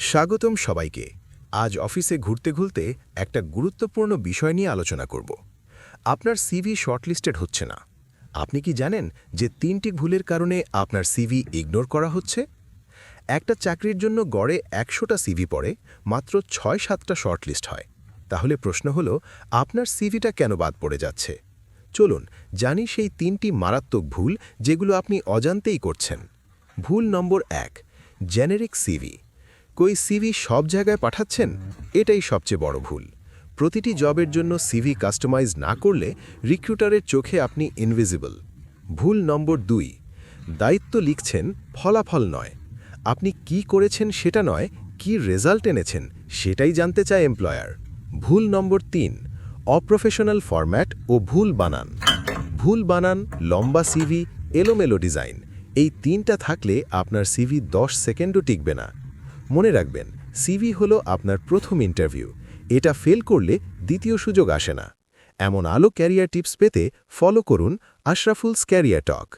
স্বাগতম সবাইকে। আজ অফিসে ঘুরতে ঘুরতে একটা গুরুত্বপূর্ণ বিষয় নিয়ে আলোচনা করব। আপনার সিভি শর্টলিস্টেড হচ্ছে না। আপনি কি জানেন যে তিনটি ভুলের কারণে আপনার সিভি ইগনোর করা হচ্ছে? একটা চাকরির জন্য গড়ে একশোটা সিভি পড়ে, মাত্র ছয় সাতটা শর্টলিস্ট হয়। তাহলে প্রশ্ন হল, আপনার সিভিটা কেন বাদ পড়ে যাচ্ছে? চলুন জানি সেই তিনটি মারাত্মক ভুল যেগুলো আপনি অজান্তেই করছেন। ভুল নম্বর এক জেনেরিক সিভি কই সিভি সব জায়গায় পাঠাচ্ছেন? এটাই সবচেয়ে বড় ভুল। প্রতিটি জবের জন্য সিভি কাস্টমাইজ না করলে রিক্রুটারের চোখে আপনি ইনভিজিবল ভুল নম্বর দুই, দায়িত্ব লিখছেন, ফলাফল নয়। আপনি কি করেছেন সেটা নয়, কি রেজাল্ট এনেছেন সেটাই জানতে চায় এমপ্লয়ার ভুল নম্বর তিন, অপ্রফেশনাল ফরম্যাট ও ভুল বানান। ভুল বানান, লম্বা সিভি এলোমেলো ডিজাইন এই তিনটা থাকলে আপনার সিভি দশ সেকেন্ডও টিকবে না। মনে রাখবেন সিভি হলো আপনার প্রথম ইন্টারভিউ এটা ফেল করলে দ্বিতীয় সুযোগ আসে না। এমন আলো ক্যারিয়ার টিপস পেতে ফলো করুন আশরাফুলস ক্যারিয়ার টক